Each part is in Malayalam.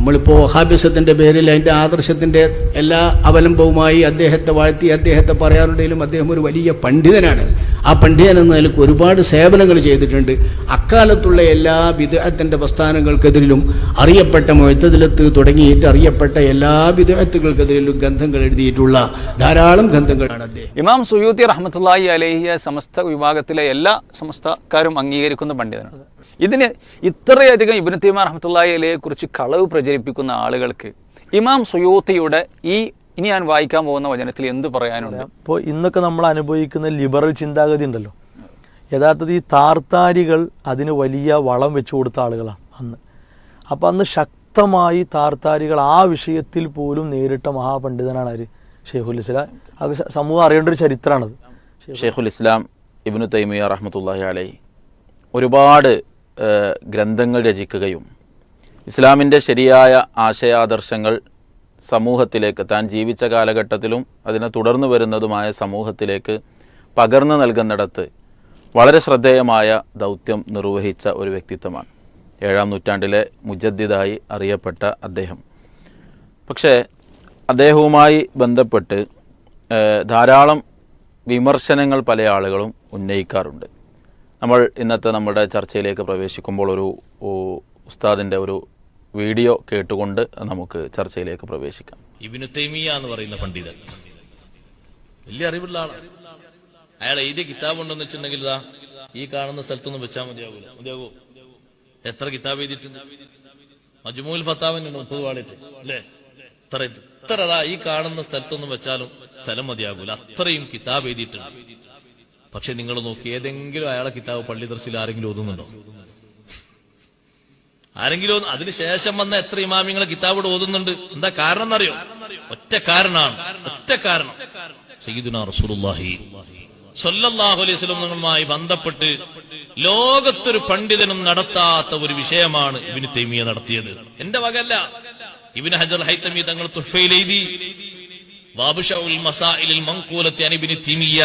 നമ്മളിപ്പോൾ വഹാബിസത്തിന്റെ പേരിൽ അതിന്റെ ആദർശത്തിന്റെ എല്ലാ അവലംബവുമായി അദ്ദേഹത്തെ വാഴ്ത്തി അദ്ദേഹത്തെ പറയാറുണ്ടെങ്കിലും അദ്ദേഹം ഒരു വലിയ പണ്ഡിതനാണ്. ആ പണ്ഡിതൻ എന്ന നിലയ്ക്ക് ഒരുപാട് സേവനങ്ങൾ ചെയ്തിട്ടുണ്ട്. അക്കാലത്തുള്ള എല്ലാ വിദേഹത്തിന്റെ പ്രസ്ഥാനങ്ങൾക്കെതിരിലും അറിയപ്പെട്ട മൊയ്ത്തതിലത്ത് തുടങ്ങിയിട്ട് അറിയപ്പെട്ട എല്ലാ വിദേഹത്തുകൾക്കെതിരിലും ഗന്ധങ്ങൾ എഴുതിയിട്ടുള്ള ധാരാളം ഗന്ധങ്ങളാണ് അദ്ദേഹം. ഇമാം സുയൂത്തി റഹ്മത്തുള്ളാഹി അലേഹിയ സമസ്ത വിഭാഗത്തിലെ എല്ലാ സമസ്തക്കാരും അംഗീകരിക്കുന്ന പണ്ഡിതനാണ്. ഇതിന് ഇത്രയധികം ഇബ്നു തൈമ റഹ്മത്തുള്ളാഹി അലയെ കുറിച്ച് കളവ് പ്രചരിപ്പിക്കുന്ന ആളുകൾക്ക് ഇമാം സുയൂത്തിയുടെ ഈ ഇനി ഞാൻ വായിക്കാൻ പോകുന്ന വചനത്തിൽ എന്ത് പറയാനുണ്ട്? അപ്പോൾ ഇന്നൊക്കെ നമ്മൾ അനുഭവിക്കുന്ന ലിബറൽ ചിന്താഗതി ഉണ്ടല്ലോ. യഥാർത്ഥത്തിൽ ഈ താർത്താരികൾ അതിന് വലിയ വളം വെച്ചു കൊടുത്ത ആളുകളാണ് അന്ന്. അപ്പോൾ അന്ന് ശക്തമായി താർത്താരികൾ ആ വിഷയത്തിൽ പോലും നേരിട്ട മഹാപണ്ഡിതനാണ് അവർ ഷെയ്ഖുൽ ഇസ്ലാം. അത് സമൂഹം അറിയേണ്ട ഒരു ചരിത്രമാണത് ഷെയ്ഖുൽ ഇസ്ലാം ഇബ്നു തൈമിയ റഹ്മത്തുള്ളാഹി അലൈ ഒരുപാട് ഗ്രന്ഥങ്ങൾ രചിക്കുകയും ഇസ്ലാമിന്റെ ശരിയായ ആശയാദർശങ്ങൾ സമൂഹത്തിലേക്ക് താൻ ജീവിച്ച കാലഘട്ടത്തിലും അതിനെ തുടർന്നു വരുന്നതുമായ സമൂഹത്തിലേക്ക് പകർന്നു നൽകുന്നിടത്ത് വളരെ ശ്രദ്ധേയമായ ദൗത്യം നിർവഹിച്ച ഒരു വ്യക്തിത്വമാണ്. ഏഴാം നൂറ്റാണ്ടിലെ മുജദ്ദിദായി അറിയപ്പെട്ട അദ്ദേഹം. പക്ഷേ അദ്ദേഹവുമായി ബന്ധപ്പെട്ട് ധാരാളം വിമർശനങ്ങൾ പല ആളുകളും ഉന്നയിക്കാറുണ്ട്. നമ്മൾ ഇന്നത്തെ നമ്മുടെ ചർച്ചയിലേക്ക് പ്രവേശിക്കുമ്പോൾ ഒരു ഉസ്താദിന്റെ ഒരു വീഡിയോ കേട്ടുകൊണ്ട് നമുക്ക് ചർച്ചയിലേക്ക് പ്രവേശിക്കാം. ഇബിനു തൈമിയ എന്ന് പറയുന്ന പണ്ഡിതൻ. വലിയ അറിവുള്ള ആളാണ് അയാൾ എഴുതിയ കിതാബ് ഉണ്ടെന്ന് വെച്ചിട്ടുണ്ടെങ്കിൽ ഈ കാണുന്ന സ്ഥലത്തൊന്നും വെച്ചാൽ മതിയാവൂല. എത്ര കിതാബ് എഴുതിയിട്ടുണ്ട്? മജുമൂൽ ഫത്താവിനുണ്ട് മുപ്പത് വാളിട്ട് അല്ലേ? ഇത്ര ഇത്ര ഈ കാണുന്ന സ്ഥലത്തൊന്നും വെച്ചാലും സ്ഥലം മതിയാകൂല അത്രയും കിതാബ് എഴുതിയിട്ടുണ്ട്. പക്ഷെ നിങ്ങൾ നോക്കി ഏതെങ്കിലും അയാളെ കിതാബ് പള്ളി ദർശിൽ ആരെങ്കിലും ഓതുന്നുണ്ടോ? ആരെങ്കിലും അതിനുശേഷം വന്ന എത്ര ഇമാമിങ്ങളെ കിതാബോട് ഓതുന്നുണ്ട്? എന്താ കാരണം എന്നറിയോ ഒറ്റ കാരണമാണ്. ഒറ്റ കാരണം. സയ്യിദുനാ റസൂലുള്ളാഹി അലൈഹി ബന്ധപ്പെട്ട് ലോകത്തൊരു പണ്ഡിതനും നടത്താത്ത ഒരു വിഷയമാണ് ഇബിന് തൈമിയ നടത്തിയത്. എന്റെ വകല്ല ഇബിന് ഹജർ ഹൈത്തമി തങ്ങൾ തുഫയിൽ എഴുതി വാബുഷഉൽ മസാഇലിൽ അൻ തിമിയ തൈമിയ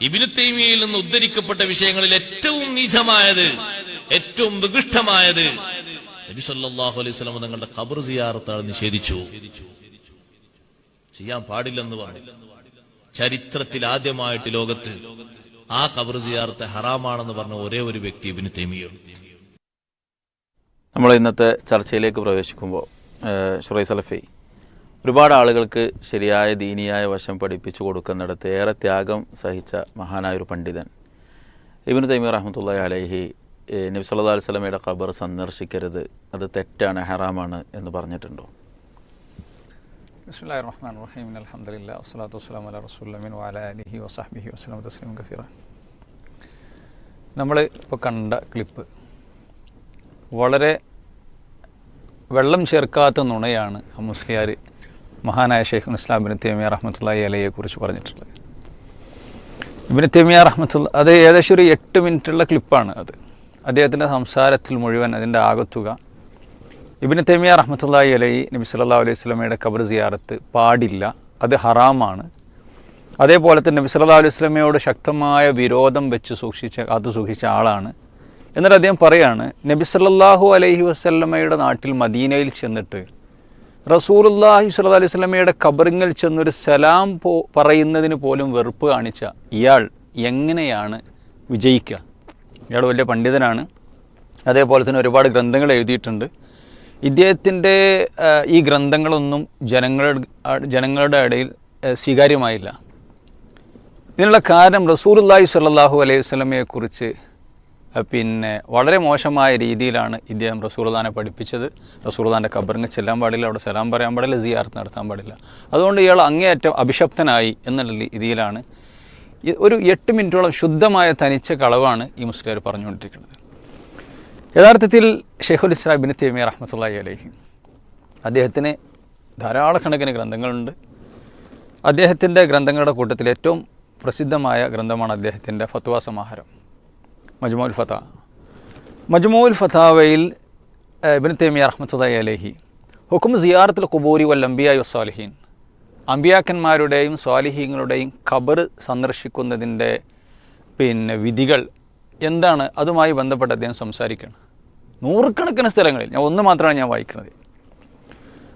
ഇബിനു തൈമിയയിൽ നിന്ന് ഉദ്ധരിക്കപ്പെട്ട വിഷയങ്ങളിൽ ഏറ്റവും നീചമായത് ഏറ്റവും നികൃഷ്ടമായത് നബി സല്ലല്ലാഹു അലൈഹി വസല്ലം തങ്ങളുടെ ഖബർ സിയാറത്താൾ നിഷേധിച്ചു. ചെയ്യാൻ പാടില്ലെന്ന് പറഞ്ഞു. ചരിത്രത്തിൽ ആദ്യമായിട്ട് ലോകത്ത് ആ ഖബർ സിയാറത്തെ ഹറാമാണെന്ന് പറഞ്ഞ ഒരേ ഒരു വ്യക്തി ഇബിന് തൈമിയുള്ളൂ നമ്മൾ ഇന്നത്തെ ചർച്ചയിലേക്ക് പ്രവേശിക്കുമ്പോൾ ഷുറൈ സലഫി ഒരുപാട് ആളുകൾക്ക് ശരിയായ ദീനിയായ വശം പഠിപ്പിച്ചു കൊടുക്കുന്നിടത്ത് ഏറെ ത്യാഗം സഹിച്ച മഹാനായ ഒരു പണ്ഡിതൻ. ഇബിന് തൈമി റഹമത്തുള്ള അലഹി നബ്സല്ലാ നബി സല്ലല്ലാഹു അലൈഹി വസല്ലമയുടെ ഖബർ സന്ദർശിക്കരുത്. അത് തെറ്റാണ് ഹറാമാണ് എന്ന് പറഞ്ഞിട്ടുണ്ടോ? റഹീം. വസ്സലാത്തു കസീറ. നമ്മൾ ഇപ്പോൾ കണ്ട ക്ലിപ്പ് വളരെ വെള്ളം ചേർക്കാത്ത നുണയാണ് മുസ്ലിയാർ മഹാനായ ഷെയ്ഖുൽ ഇസ്ലാം ബിൻ തേമിയ റഹ്മത്തുള്ളാഹി അലയെക്കുറിച്ച് പറഞ്ഞിട്ടുള്ളത്. ഇബിന് തേമിയ റഹ്മത്തുള്ള അത് ഏകദേശം ഒരു എട്ട് മിനിറ്റുള്ള ക്ലിപ്പാണ് അത്. അദ്ദേഹത്തിന്റെ സംസാരത്തിൽ മുഴുവൻ അതിന്റെ ആകത്തുക. ഇബിന് തെമിയ റഹ്മത്തുള്ളാഹി അലൈ നബി സല്ലാ അലൈഹി സ്വലമയുടെ കബർ സിയാറത്ത് പാടില്ല. അത് ഹറാമാണ്. അതേപോലെ തന്നെ നബി സല്ലാ അലൈഹി സ്വലമയോട് ശക്തമായ വിരോധം വെച്ച് സൂക്ഷിച്ച അത് സൂക്ഷിച്ച ആളാണ്. എന്നിട്ട് അദ്ദേഹം പറയാണ് നബി സല്ലാഹു അലൈഹി വസ്ലമയുടെ നാട്ടിൽ മദീനയിൽ ചെന്നിട്ട് റസൂലുല്ലാഹി സ്വല്ലു അലൈഹി സ്വലമയുടെ കബറിങ്ങിൽ ചെന്നൊരു സലാം പോ പറയുന്നതിന് പോലും വെറുപ്പ് കാണിച്ച ഇയാൾ എങ്ങനെയാണ് വിജയിക്കുക? ഇയാൾ വലിയ പണ്ഡിതനാണ്. അതേപോലെ തന്നെ ഒരുപാട് ഗ്രന്ഥങ്ങൾ എഴുതിയിട്ടുണ്ട്. ഇദ്ദേഹത്തിന്റെ ഈ ഗ്രന്ഥങ്ങളൊന്നും ജനങ്ങളുടെ ജനങ്ങളുടെ ഇടയിൽ സ്വീകാര്യമായില്ല. ഇതിനുള്ള കാരണം റസൂലുല്ലാഹി സ്വല്ലാഹു അലൈഹി സ്വലമയെക്കുറിച്ച് പിന്നെ വളരെ മോശമായ രീതിയിലാണ് ഇദ്ദേഹം റസൂർദാനെ പഠിപ്പിച്ചത്. റസൂർദാന്റെ കബറിങ് ചെല്ലാൻ പാടില്ല അവിടെ സലാം പറയാൻ പാടില്ല സിയാർത്ത് നടത്താൻ പാടില്ല. അതുകൊണ്ട് ഇയാൾ അങ്ങേയറ്റം അഭിശപ്തനായി എന്നുള്ള രീതിയിലാണ്. ഒരു എട്ട് മിനിറ്റോളം ശുദ്ധമായ തനിച്ച കളവാണ് ഈ മുസ്ലിം പറഞ്ഞുകൊണ്ടിരിക്കുന്നത്. യഥാർത്ഥത്തിൽ ഷെയ്ഖുൽ ഇസ്ലാം ബിൻ തേമിയ റഹ്മത്തുള്ളാഹി അലഹി അദ്ദേഹത്തിന് ധാരാളക്കണക്കിന് ഗ്രന്ഥങ്ങളുണ്ട്. അദ്ദേഹത്തിന്റെ ഗ്രന്ഥങ്ങളുടെ കൂട്ടത്തിൽ ഏറ്റവും പ്രസിദ്ധമായ ഗ്രന്ഥമാണ് അദ്ദേഹത്തിന്റെ ഫത്വ സമാഹാരം. മജ്മുൽ ഫത മജ്മുൽ ഫതാവയിൽ ഇബിൻ തേമിയ റഹ്മത്തുള്ളാഹി അലൈഹി ഹുക്കും സിയാറത്തുൽ കുബൂരി വൽ അംബിയായു സ്വാലിഹീൻ അമ്പിയാക്കന്മാരുടെയും സ്വാലിഹീങ്ങളുടെയും ഖബർ സന്ദർശിക്കുന്നതിന്റെ പിന്നെ വിധികൾ എന്താണ്? അതുമായി ബന്ധപ്പെട്ട് അദ്ദേഹം സംസാരിക്കുകയാണ്. നൂറുകണക്കിന് സ്ഥലങ്ങളിൽ ഞാൻ ഒന്ന് മാത്രമാണ് ഞാൻ വായിക്കുന്നത്.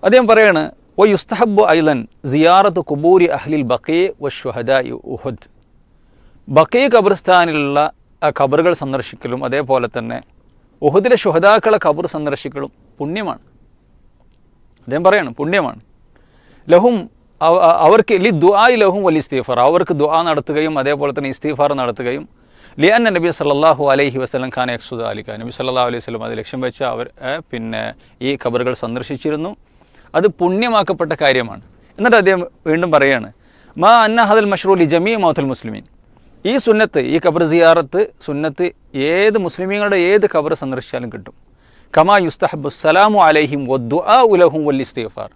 അദ്ദേഹം പറയാണ് ഒ യുസ്തഹബ് ഐലൻ സിയാറത്ത് കുബൂരി അഹ്ലിൽ ബക്കേ വഷുഹദ ഉഹദ്. ബക്കേ ഖബർസ്ഥാനിലുള്ള ഖബറുകൾ സന്ദർശിക്കലും അതേപോലെ തന്നെ ഉഹദിലെ ശുഹദാക്കളെ ഖബർ സന്ദർശിക്കലും പുണ്യമാണ്. അദ്ദേഹം പറയാണ് പുണ്യമാണ്. ലഹും അവർക്ക് ലി ദുആയി ലഹും വലി ഇസ്തീഫാർ അവർക്ക് ദുആ നടത്തുകയും അതേപോലെ തന്നെ ഇസ്തീഫാർ നടത്തുകയും ലിയാൻ നബി സല്ലല്ലാഹു അലൈഹി വസ്ലം ഖാൻ എക്സുദ് അലി ഖാൻ നബി സല്ലല്ലാഹു അലൈഹി വസ്ലം അത് ലക്ഷ്യം വെച്ച് അവർ പിന്നെ ഈ ഖബറുകൾ സന്ദർശിച്ചിരുന്നു. അത് പുണ്യമാക്കപ്പെട്ട കാര്യമാണ്. എന്നിട്ട് അദ്ദേഹം വീണ്ടും പറയാണ് മാ അന്ന ഹദൽ മഷ്റൂലി ജമീ മൗത്തുൽ മുസ്ലിമീൻ. ഈ സുന്നത്ത് ഈ ഖബർ സിയാറത്ത് സുന്നത്ത് ഏത് മുസ്ലിമീങ്ങളുടെ ഏത് ഖബർ സന്ദർശിച്ചാലും കിട്ടും. കമാ യുസ്തഹബ് സലാമു അലൈഹിം വദ്ദുആ ഉലഹും വൽ ഇസ്തിഗ്ഫാർ.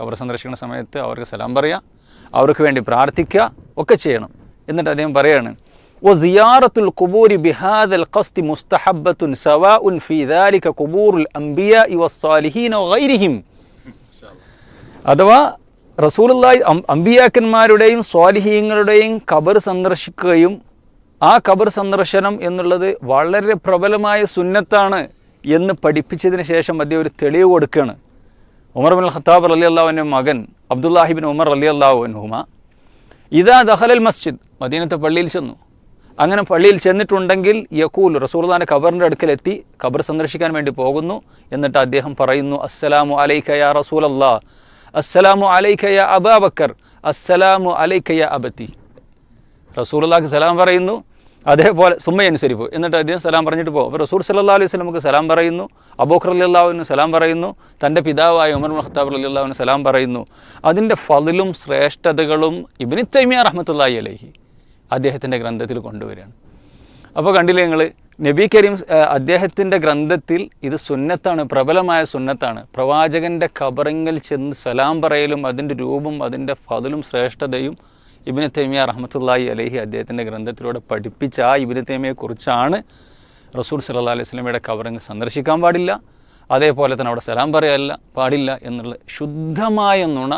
ഖബർ സന്ദർശിക്കുന്ന സമയത്ത് അവർക്ക് സലാം പറയുക അവർക്ക് വേണ്ടി പ്രാർത്ഥിക്കുക ഒക്കെ ചെയ്യണം. എന്നിട്ട് അദ്ദേഹം പറയാണ് വ സിയാറത്തുൽ ഖുബൂരി ബിഹാദൽ ഖസ്തി മുസ്തഹബത്തുൻ സവാ ഉൻ ഫീ ദാലിക ഖുബൂറുൽ ഇവ വസ്സാലിഹീന ഗൈരിഹിം. അഥവാ റസൂലുള്ളാഹി അമ്പിയാക്കന്മാരുടെയും സ്വാലിഹീങ്ങളുടെയും ഖബർ സന്ദർശിക്കുകയും ആ ഖബർ സന്ദർശനം എന്നുള്ളത് വളരെ പ്രബലമായ സുന്നത്താണ് എന്ന് പഠിപ്പിച്ചതിന് ശേഷം അദ്ദേഹം ഒരു തെളിവ് കൊടുക്കുകയാണ്. ഉമർ ബിൻ ഖത്താബ് അലി അള്ളാഹുവിന്റെ മകൻ അബ്ദുല്ലാഹിബിൻ ഉമർ അലി അള്ളാഹുനുഹുമ ഇതാ ദഹലൽ മസ്ജിദ് മദീനത്തെ പള്ളിയിൽ ചെന്നു. അങ്ങനെ പള്ളിയിൽ ചെന്നിട്ടുണ്ടെങ്കിൽ യക്കൂൽ റസൂർദാന്റെ ഖബറിന്റെ അടുക്കലെത്തി ഖബർ സന്ദർശിക്കാൻ വേണ്ടി പോകുന്നു. എന്നിട്ട് അദ്ദേഹം പറയുന്നു അസ്സലാമു അലൈക്ക യാ അല്ലാ അസ്സലാമു അലൈക്കയ അബാബക്കർ അസ്സലാമു അലൈക്കയ അബത്തി. റസൂലുള്ളാഹി സലാം പറയുന്നു അതേപോലെ സുമ്മയനുസരിപ്പ് എന്നിട്ട് അദ്ദേഹം സലാം പറഞ്ഞിട്ട് പോകും. അപ്പോൾ റസൂർ സല്ലാ അലൈഹി സ്വലമുക്ക് സലാം പറയുന്നു അബൂഖർ അലി അള്ളാഹുവിന് സലാം പറയുന്നു തന്റെ പിതാവായ ഉമർ മഹത്താബ് അലി അള്ളാഹുവിന് സലാം പറയുന്നു. അതിന്റെ ഫതിലും ശ്രേഷ്ഠതകളും ഇബിനി തൈമിയ റഹ്മത്തുള്ളാഹി അലൈഹി അദ്ദേഹത്തിന്റെ ഗ്രന്ഥത്തിൽ കൊണ്ടുവരികയാണ്. അപ്പോൾ കണ്ടില്ലേ നിങ്ങൾ നബി കരീം അദ്ദേഹത്തിന്റെ ഗ്രന്ഥത്തിൽ ഇത് സുന്നത്താണ് പ്രബലമായ സുന്നത്താണ്. പ്രവാചകന്റെ ഖബറിങ്ങിൽ ചെന്ന് സലാം പറയലും അതിന്റെ രൂപം അതിന്റെ ഫതിലും ശ്രേഷ്ഠതയും ഇബിന് തൈമിയ റഹ്മത്തുള്ളാഹി അലഹി അദ്ദേഹത്തിന്റെ ഗ്രന്ഥത്തിലൂടെ പഠിപ്പിച്ച ആ ഇബിന് തൈമിയെക്കുറിച്ചാണ് റസൂൽ സല്ലാ അലൈഹി സ്വലമയുടെ ഖബറിങ് സന്ദർശിക്കാൻ പാടില്ല. അതേപോലെ തന്നെ അവിടെ സലാം പറയാനില്ല പാടില്ല എന്നുള്ള ശുദ്ധമായ നുണ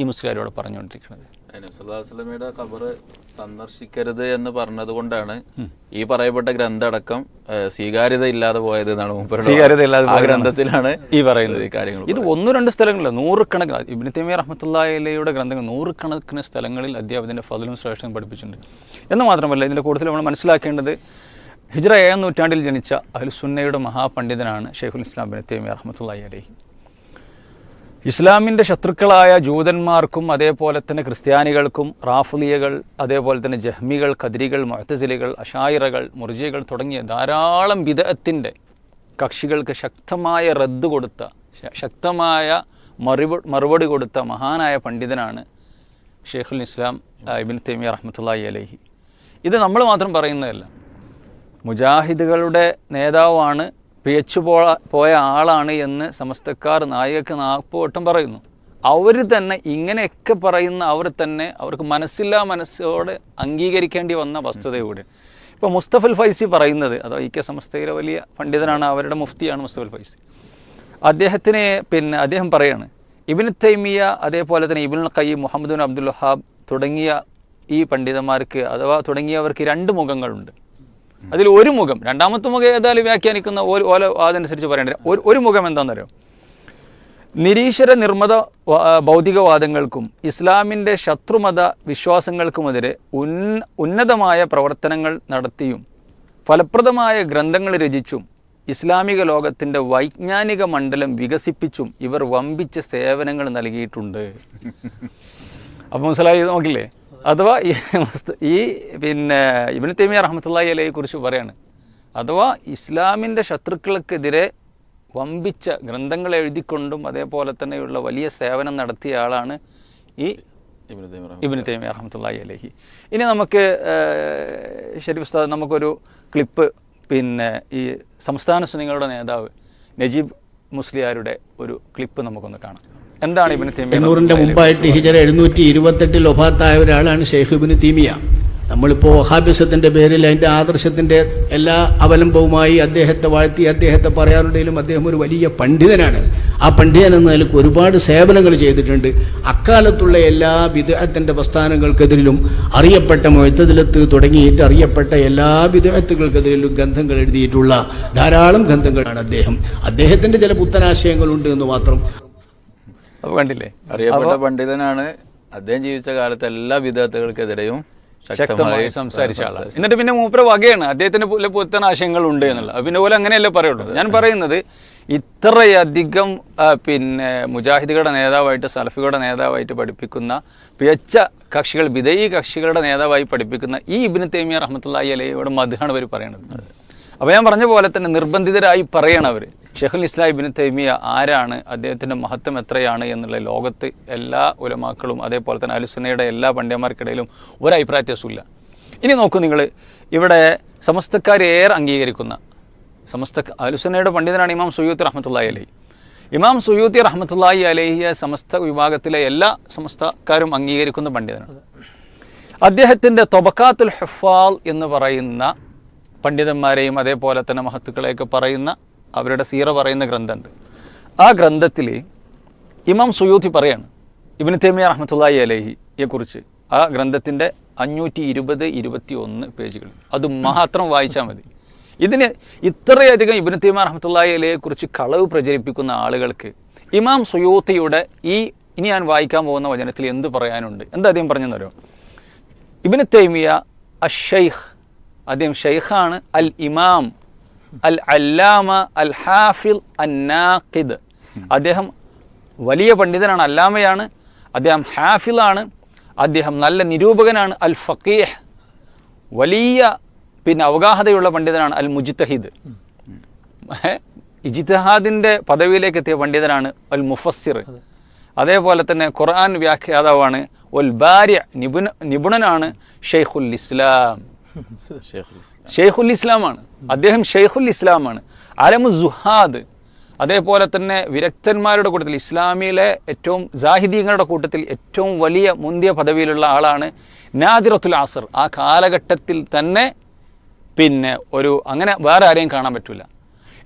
ഈ മുസ്ലിയാരോട് പറഞ്ഞുകൊണ്ടിരിക്കുന്നത്. നബ്സല്ലാസ്ലമയുടെ ഖബർ സന്ദർശിക്കരുത് എന്ന് പറഞ്ഞത് കൊണ്ടാണ് ഈ പറയപ്പെട്ട ഗ്രന്ഥടക്കം സ്വീകാര്യത ഇല്ലാതെ പോയത് എന്നാണ് സ്വീകാര്യത ഇല്ലാതെ ആ ഗ്രന്ഥത്തിലാണ് ഈ പറയുന്നത്. ഈ കാര്യങ്ങൾ ഇത് ഒന്ന് രണ്ട് സ്ഥലങ്ങളില്ല നൂറുകണക്കിന്. ഇബിന് തൈമിയ റഹ്മത്തുള്ളയുടെ ഗ്രന്ഥങ്ങൾ നൂറുകണക്കിന് സ്ഥലങ്ങളിൽ അധ്യാപനത്തിന്റെ ഫതിലും ശ്രേഷ്ഠം പഠിപ്പിച്ചിട്ടുണ്ട്. എന്ന് മാത്രമല്ല ഇതിന്റെ കൂടുതൽ നമ്മൾ മനസ്സിലാക്കേണ്ടത് ഹിജ്ര ഏഴാം നൂറ്റാണ്ടിൽ ജനിച്ച അഹ്ലുസുന്നയുടെ മഹാപണ്ഡിതനാണ് ഷെയ്ഖുൽ ഇസ്ലാം ബിൻ തൈമിയ റഹ്മത്തുള്ളി അലഹി. ഇസ്ലാമിന്റെ ശത്രുക്കളായ ജൂതന്മാർക്കും അതേപോലെ തന്നെ ക്രിസ്ത്യാനികൾക്കും റാഫുലിയകൾ അതേപോലെ തന്നെ ജഹ്മികൾ ഖദ്രികൾ മൊഹത്തസിലികൾ അഷായിറകൾ മുർജികൾ തുടങ്ങിയ ധാരാളം വിധത്തിന്റെ കക്ഷികൾക്ക് ശക്തമായ റദ്ദ് കൊടുത്ത ശക്തമായ മറുപ മറുപടി കൊടുത്ത മഹാനായ പണ്ഡിതനാണ് ഷെയ്ഖുൽ ഇസ്ലാം ഇബിൻ തൈമിയ റഹ്മത്തുള്ളി അലഹി. ഇത് നമ്മൾ മാത്രം പറയുന്നതല്ല. മുജാഹിദുകളുടെ നേതാവാണ് പിയച്ചു പോ പോയ ആളാണ് എന്ന് സമസ്തക്കാർ നായകക്ക് നാൽപ്പത് പറയുന്നു. അവർ തന്നെ ഇങ്ങനെയൊക്കെ പറയുന്ന അവർ തന്നെ അവർക്ക് മനസ്സില്ലാ മനസ്സോടെ അംഗീകരിക്കേണ്ടി വന്ന വസ്തുതയോടെ. ഇപ്പോൾ മുസ്തഫൽ ഫൈസി പറയുന്നത് അതോ ഇ കെ സമസ്തയിലെ വലിയ പണ്ഡിതനാണ് അവരുടെ മുഫ്തിയാണ് മുസ്തഫൽ ഫൈസി. അദ്ദേഹത്തിന് പിന്നെ അദ്ദേഹം പറയാണ് ഇബിൻ തൈമിയ അതേപോലെ തന്നെ ഇബിൻ ഖയ്യം മുഹമ്മദ് ബിൻ അബ്ദുൽ വഹാബ് തുടങ്ങിയ ഈ പണ്ഡിതന്മാർക്ക് അഥവാ തുടങ്ങിയവർക്ക് രണ്ട് മുഖങ്ങളുണ്ട്. അതിൽ ഒരു മുഖം രണ്ടാമത്തെ മുഖം ഏതായാലും വ്യാഖ്യാനിക്കുന്ന ഒരു ഓല അതനുസരിച്ച് പറയേണ്ടത് ഒരു ഒരു മുഖം എന്താണെന്നറിയോ നിരീശ്വര നിർമ്മത ഭൗതികവാദങ്ങൾക്കും ഇസ്ലാമിന്റെ ശത്രുമത വിശ്വാസങ്ങൾക്കുമെതിരെ ഉൻ ഉന്നതമായ പ്രവർത്തനങ്ങൾ നടത്തിയും ഫലപ്രദമായ ഗ്രന്ഥങ്ങൾ രചിച്ചും ഇസ്ലാമിക ലോകത്തിന്റെ വൈജ്ഞാനിക മണ്ഡലം വികസിപ്പിച്ചും ഇവർ വമ്പിച്ച സേവനങ്ങൾ നൽകിയിട്ടുണ്ട്. അപ്പോൾ മനസ്സിലായി? നോക്കില്ലേ? അഥവാ ഈ പിന്നെ ഇബിന് തൈമിയ റഹ്മത്തുള്ളി അലയെ കുറിച്ച് പറയാണ്. അഥവാ ഇസ്ലാമിന്റെ ശത്രുക്കൾക്കെതിരെ വമ്പിച്ച ഗ്രന്ഥങ്ങൾ എഴുതിക്കൊണ്ടും അതേപോലെ തന്നെയുള്ള വലിയ സേവനം നടത്തിയ ആളാണ് ഈ ഇബ്നു തൈമിയ റഹ്മത്തുള്ളി അലഹി. ഇനി നമുക്ക് ഷെരീഫ് ഉസ്താദ് നമുക്കൊരു ക്ലിപ്പ് പിന്നെ ഈ സംസ്ഥാന സുനികളുടെ നേതാവ് നജീബ് മുസ്ലിയാരുടെ ഒരു ക്ലിപ്പ് നമുക്കൊന്ന് കാണാം. എന്താണ് ഇബിന് തീമിയ എണ്ണൂറിന്റെ മുമ്പായിട്ട് ഹിജറ എഴുന്നൂറ്റി ഇരുപത്തെട്ടിൽ ഒഫാത്തായ ഒരാളാണ് ഷെയ്ഖ് ഇബ്നു തീമിയ. നമ്മളിപ്പോൾ വഹാബിസത്തിന്റെ പേരിൽ അതിന്റെ ആദർശത്തിന്റെ എല്ലാ അവലംബവുമായി അദ്ദേഹത്തെ വാഴ്ത്തി അദ്ദേഹത്തെ പറയാറുണ്ടെങ്കിലും അദ്ദേഹം ഒരു വലിയ പണ്ഡിതനാണ്. ആ പണ്ഡിതൻ എന്ന നിലയ്ക്ക് ഒരുപാട് സേവനങ്ങൾ ചെയ്തിട്ടുണ്ട്. അക്കാലത്തുള്ള എല്ലാ വിദേഹത്തിന്റെ പ്രസ്ഥാനങ്ങൾക്കെതിരിലും അറിയപ്പെട്ട മൊയ്ത്തതിലത്ത് തുടങ്ങിയിട്ട് അറിയപ്പെട്ട എല്ലാ വിദേഹത്തുകൾക്കെതിരിലും ഗന്ധങ്ങൾ എഴുതിയിട്ടുള്ള ധാരാളം ഗന്ധങ്ങളാണ് അദ്ദേഹം. അദ്ദേഹത്തിന്റെ ചില പുത്തനാശയങ്ങളുണ്ട് എന്ന് മാത്രം അപ്പോൾ കണ്ടില്ലേ? അറിയപ്പെട്ട പണ്ഡിതനാണ്. അദ്ദേഹം ജീവിച്ച കാലത്ത് എല്ലാ വിദ്യാർത്ഥികൾക്കെതിരെയും ശക്തമായി സംസാരിച്ച ആളാണ്. എന്നിട്ട് പിന്നെ മൂപ്പര വകയാണ്. അദ്ദേഹത്തിന് പോലെ പുത്തൻ ആശയങ്ങൾ ഉണ്ട് എന്നുള്ളത്. പിന്നെ പോലെ അങ്ങനെയല്ലേ പറയുള്ളൂ. ഞാൻ പറയുന്നത് ഇത്രയധികം പിന്നെ മുജാഹിദികളുടെ നേതാവായിട്ട് സലഫികളുടെ നേതാവായിട്ട് പഠിപ്പിക്കുന്ന പിഴച്ച കക്ഷികൾ വിധേയി കക്ഷികളുടെ നേതാവായി പഠിപ്പിക്കുന്ന ഈ ഇബിന് തേമിയ റഹ്മത്തുള്ളി ഇവിടെ മധുഹാണ് അവർ പറയുന്നത് അപ്പോൾ ഞാൻ പറഞ്ഞ പോലെ തന്നെ നിർബന്ധിതരായി പറയണം അവർ ഷെഹുൽ ഇസ്ലാം ഇബിന് തൈമിയ ആരാണ്? അദ്ദേഹത്തിന്റെ മഹത്വം എത്രയാണ് എന്നുള്ള ലോകത്ത് എല്ലാ ഉലമാക്കളും അതേപോലെ തന്നെ അലുസുനയുടെ എല്ലാ പണ്ഡിതന്മാർക്കിടയിലും ഒരു അഭിപ്രായ വ്യത്യാസമില്ല ഇനി നോക്കൂ നിങ്ങൾ ഇവിടെ സമസ്തക്കാർ ഏറെ അംഗീകരിക്കുന്ന സമസ്ത അലുസുനയുടെ പണ്ഡിതനാണ് ഇമാം സുയൂത്ത് റഹമത്തുള്ളി അലഹി. ഇമാം സുയൂത്തി റഹമത്തുള്ളി അലഹിയെ സമസ്ത വിഭാഗത്തിലെ എല്ലാ സമസ്തക്കാരും അംഗീകരിക്കുന്ന പണ്ഡിതനാണ്. അദ്ദേഹത്തിന്റെ തൊബക്കാത്തുൽ ഹെഫാൽ എന്ന് പറയുന്ന പണ്ഡിതന്മാരെയും അതേപോലെ തന്നെ മഹത്തുക്കളെയൊക്കെ പറയുന്ന അവരുടെ സീറ പറയുന്ന ഗ്രന്ഥമുണ്ട്. ആ ഗ്രന്ഥത്തിൽ ഇമാം സുയൂത്തി പറയാണ് ഇബിന് തേമിയ റഹ്മത്തുള്ളി അലഹിയെക്കുറിച്ച് ആ ഗ്രന്ഥത്തിന്റെ അഞ്ഞൂറ്റി ഇരുപത് ഇരുപത്തി ഒന്ന് പേജുകൾ. അത് മാത്രം വായിച്ചാൽ മതി. ഇതിന് ഇത്രയധികം ഇബിന് തേമിയ റഹ്മത്തുള്ളി അലഹിയെക്കുറിച്ച് കളവ് പ്രചരിപ്പിക്കുന്ന ആളുകൾക്ക് ഇമാം സുയൂത്തിയുടെ ഈ ഇനി ഞാൻ വായിക്കാൻ പോകുന്ന വചനത്തിൽ എന്ത് പറയാനുണ്ട്? എന്താ അദ്ദേഹം പറഞ്ഞെന്നറിയോ ഇബിന് തേമിയ അഷൈഖ് അദ്ദേഹം ഷെയ്ഖാണ് അൽ ഇമാം അൽ അല്ലാമ അൽ ഹാഫിൽ അന്നാഖിദ് അദ്ദേഹം വലിയ പണ്ഡിതനാണ് അല്ലാമയാണ്. അദ്ദേഹം ഹാഫിലാണ് അദ്ദേഹം നല്ല നിരൂപകനാണ്. അൽ ഫക്കീഹ് വലിയ പിന്നെ അവഗാഹതയുള്ള പണ്ഡിതനാണ് അൽ മുജിത്തഹിദ് ഇജിത്തഹാദിന്റെ പദവിയിലേക്ക് എത്തിയ പണ്ഡിതനാണ് അൽ മുഫസ്സിർ അതേപോലെ തന്നെ ഖുർആൻ വ്യാഖ്യാതാവാണ് ഒൽ ബാര്യ നിപുണ നിപുണനാണ് ഷെയ്ഖുൽ ഇസ്ലാം. ഷെയ്ഖുൽ ഇസ്ലാം. ഷെയ്ഖുൽ ഇസ്ലാമാണ്. അദ്ദേഹം ഷെയ്ഖുൽ ഇസ്ലാമാണ്. അലമു സുഹാദ് അതേപോലെ തന്നെ വിരക്തന്മാരുടെ കൂട്ടത്തിൽ ഇസ്ലാമിയിലെ ഏറ്റവും ജാഹിദീങ്ങളുടെ കൂട്ടത്തിൽ ഏറ്റവും വലിയ മുന്തിയ പദവിയിലുള്ള ആളാണ് നാദിറത്തുൽ ആസർ ആ കാലഘട്ടത്തിൽ തന്നെ പിന്നെ ഒരു അങ്ങനെ വേറെ ആരെയും കാണാൻ പറ്റില്ല